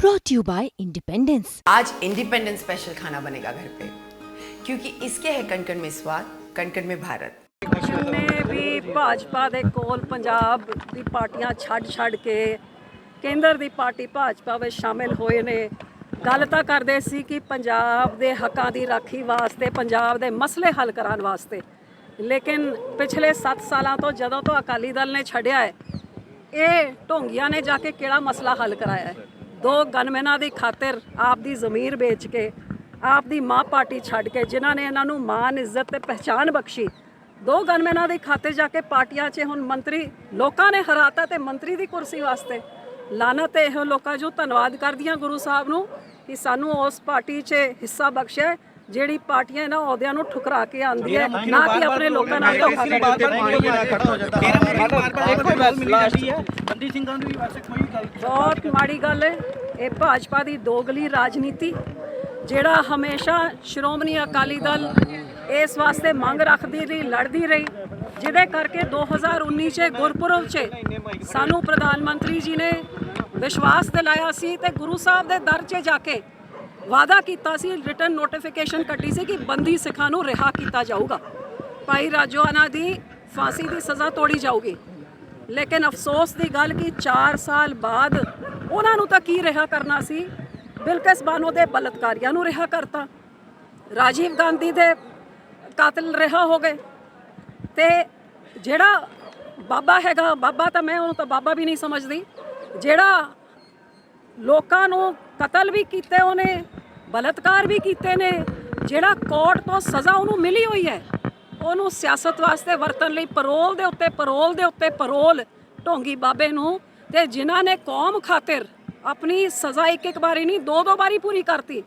brought to you by Independence. आज independence special खाना बनेगा घर पे क्योंकि इसके है कणकण में स्वाद कणकण में भारत ਨੇ ਵੀ ਭਾਜਪਾ ਦੇ ਕੋਲ ਪੰਜਾਬ ਦੀ ਪਾਰਟੀਆਂ ਛੱਡ ਛੱਡ ਕੇ ਕੇਂਦਰ ਦੀ ਪਾਰਟੀ ਭਾਜਪਾ ਵਿੱਚ ਸ਼ਾਮਿਲ ਹੋਏ ਨੇ ਗੱਲ ਤਾਂ ਕਰਦੇ ਸੀ ਕਿ ਪੰਜਾਬ ਦੇ ਹੱਕਾਂ ਦੀ ਰਾਖੀ ਵਾਸਤੇ ਪੰਜਾਬ ਦੇ ਮਸਲੇ ਹੱਲ ਕਰਾਉਣ ਵਾਸਤੇ ਲੇਕਿਨ ਪਿਛਲੇ 7 ਸਾਲਾਂ ਤੋਂ ਜਦੋਂ ਤੋਂ ਅਕਾਲੀ ਦਲ ਨੇ ਛੱਡਿਆ ਹੈ ਇਹ ਢੋਂਗੀਆਂ ਨੇ ਜਾ ਕੇ ਕਿਹੜਾ ਮਸਲਾ ਹੱਲ ਕਰਾਇਆ ਹੈ ਦੋ ਗਨਮੈਨਾਂ ਦੀ ਖਾਤਰ ਆਪ ਦੀ ਜ਼ਮੀਰ ਵੇਚ ਕੇ ਆਪ ਦੀ ਮਾਂ ਪਾਰਟੀ ਛੱਡ ਕੇ ਜਿਨ੍ਹਾਂ ਨੇ ਇਹਨਾਂ ਨੂੰ ਮਾਨ ਇੱਜ਼ਤ ਤੇ ਪਹਿਚਾਨ ਬਖਸ਼ੀ ਦੋ ਗਨਮੈਨਾਂ ਦੀ ਖਾਤਰ ਜਾ ਕੇ ਪਾਰਟੀਆਂ 'ਚ ਹੁਣ ਮੰਤਰੀ ਲੋਕਾਂ ਨੇ ਹਰਾਤਾ ਤੇ ਮੰਤਰੀ ਦੀ ਕੁਰਸੀ ਵਾਸਤੇ। ਲਾਨਤ ਹੈ ਇਹੋ ਲੋਕਾਂ ਜੋ ਧੰਨਵਾਦ ਕਰਦੀਆਂ ਗੁਰੂ ਸਾਹਿਬ ਨੂੰ ਕਿ ਸਾਨੂੰ ਉਸ ਪਾਰਟੀ 'ਚ ਹਿੱਸਾ ਬਖਸ਼ਿਆ ਜਿਹੜੀ ਪਾਰਟੀਆਂ ਇਹਨਾਂ ਅਹੁਦਿਆਂ ਨੂੰ ਠੁਕਰਾ ਕੇ ਆਂਦੀ ਹੈ ਨਾ ਕਿ ਆਪਣੇ ਲੋਕਾਂ ਨਾਲ ਧੋਖਾ ਕਰਦੀ ਹੈ। ਬੰਦੀ ਸਿੰਘਾਂ ਨੂੰ ਵੀ ਵੈਸੇ ਕੋਈ ਗੱਲ ਬਹੁਤ ਮਾੜੀ ਗੱਲ ਹੈ। ਇਹ ਭਾਜਪਾ ਦੀ ਦੋਗਲੀ ਰਾਜਨੀਤੀ, ਜਿਹੜਾ ਹਮੇਸ਼ਾ ਸ਼੍ਰੋਮਣੀ ਅਕਾਲੀ ਦਲ ਇਸ ਵਾਸਤੇ ਮੰਗ ਰੱਖਦੀ ਰਹੀ, ਲੜਦੀ ਰਹੀ, ਜਿਹਦੇ ਕਰਕੇ 2019 ਚ, ਗੁਰਪੁਰਬ ਚ ਸਾਨੂੰ ਪ੍ਰਧਾਨ ਮੰਤਰੀ ਜੀ ਨੇ ਵਿਸ਼ਵਾਸ ਦਿਲਾਇਆ ਸੀ ਤੇ ਗੁਰੂ ਸਾਹਿਬ ਦੇ ਦਰ 'ਚ ਜਾ ਕੇ ਵਾਅਦਾ ਕੀਤਾ ਸੀ ਰਿਟਰਨ ਨੋਟੀਫਿਕੇਸ਼ਨ ਕੱਢੀ ਸੀ ਕਿ ਬੰਦੀ ਸਿੱਖਾਂ ਨੂੰ ਰਿਹਾ ਕੀਤਾ ਜਾਊਗਾ। ਭਾਈ ਰਾਜੋਆਨਾ ਦੀ ਫਾਂਸੀ ਦੀ ਸਜ਼ਾ ਤੋੜੀ ਜਾਊਗੀ। ਲੇਕਿਨ ਅਫਸੋਸ ਦੀ ਗੱਲ ਕਿ 4 ਸਾਲ ਬਾਅਦ ਉਹਨਾਂ ਨੂੰ ਤਾਂ ਕੀ ਰਿਹਾ ਕਰਨਾ ਸੀ? ਬਿਲਕਿਸ ਬਾਨੋ ਦੇ ਬਲਤਕਾਰੀਆਂ ਨੂੰ ਰਿਹਾ ਕਰਤਾ। ਰਾਜੀਵ ਗਾਂਧੀ ਦੇ ਕਾਤਲ ਰਿਹਾ ਹੋ ਗਏ। ਤੇ ਜਿਹੜਾ ਬਾਬਾ ਹੈਗਾ, ਬਾਬਾ ਤਾਂ ਮੈਂ ਉਹਨੂੰ ਤਾਂ ਬਾਬਾ ਵੀ ਨਹੀਂ ਸਮਝਦੀ। ਜਿਹੜਾ ਲੋਕਾਂ ਨੂੰ ਕਤਲ ਵੀ ਕੀਤੇ ਉਹਨੇ, ਬਲਤਕਾਰ ਵੀ ਕੀਤੇ ਨੇ, ਜਿਹੜਾ ਕੋਰਟ ਤੋਂ ਸਜ਼ਾ ਉਹਨੂੰ ਮਿਲੀ ਹੋਈ ਹੈ। ਉਹਨੂੰ ਸਿਆਸਤ ਵਾਸਤੇ ਵਰਤਣ ਲਈ ਪਰੋਲ ਦੇ ਉੱਤੇ ਪਰੋਲ ਦੇ ਉੱਤੇ ਪਰੋਲ, ਢੋਂਗੀ ਬਾਬੇ ਨੂੰ। ਤੇ ਜਿਨ੍ਹਾਂ ਨੇ ਕੌਮ ਖਾਤਰ ਆਪਣੀ ਸਜ਼ਾ ਇੱਕ ਇੱਕ ਵਾਰੀ ਨਹੀਂ, ਦੋ ਦੋ ਵਾਰੀ ਪੂਰੀ ਕਰਤੀ।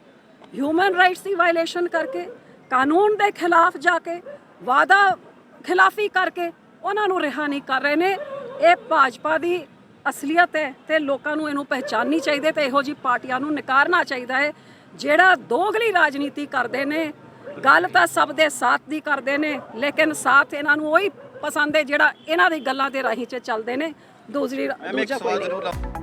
ਹਿਊਮਨ ਰਾਈਟਸ ਦੀ ਵਾਇਲੇਸ਼ਨ ਕਰਕੇ, ਕਾਨੂੰਨ ਦੇ ਖਿਲਾਫ ਜਾ ਕੇ ਵਾਦਾ ਖਿਲਾਫੀ ਕਰਕੇ ਉਹਨਾਂ ਨੂੰ ਰਿਹਾ ਨਹੀਂ ਕਰ ਰਹੇ ਨੇ। ਇਹ ਭਾਜਪਾ ਦੀ ਅਸਲੀਅਤ ਹੈ ਤੇ ਲੋਕਾਂ ਨੂੰ ਇਹਨੂੰ ਪਹਿਚਾਨਣੀ ਚਾਹੀਦੀ ਹੈ ਤੇ ਇਹੋ ਜੀ ਪਾਰਟੀਆਂ ਨੂੰ ਨਕਾਰਨਾ ਚਾਹੀਦਾ ਹੈ, ਜਿਹੜਾ ਦੋਗਲੀ ਰਾਜਨੀਤੀ ਕਰਦੇ ਨੇ। ਗੱਲ ਤਾਂ ਸਭ ਦੇ ਸਾਥ ਦੀ ਕਰਦੇ ਨੇ ਲੇਕਿਨ ਸਾਥ ਇਹਨਾਂ ਨੂੰ ਉਹੀ ਪਸੰਦ ਹੈ ਜਿਹੜਾ ਇਹਨਾਂ ਦੀ ਗੱਲਾਂ ਦੇ ਰਾਹੀਂ 'ਚ ਚੱਲਦੇ ਨੇ। ਦੂਸਰੀ ਦੂਜਾ ਕੋਈ ਨਹੀਂ।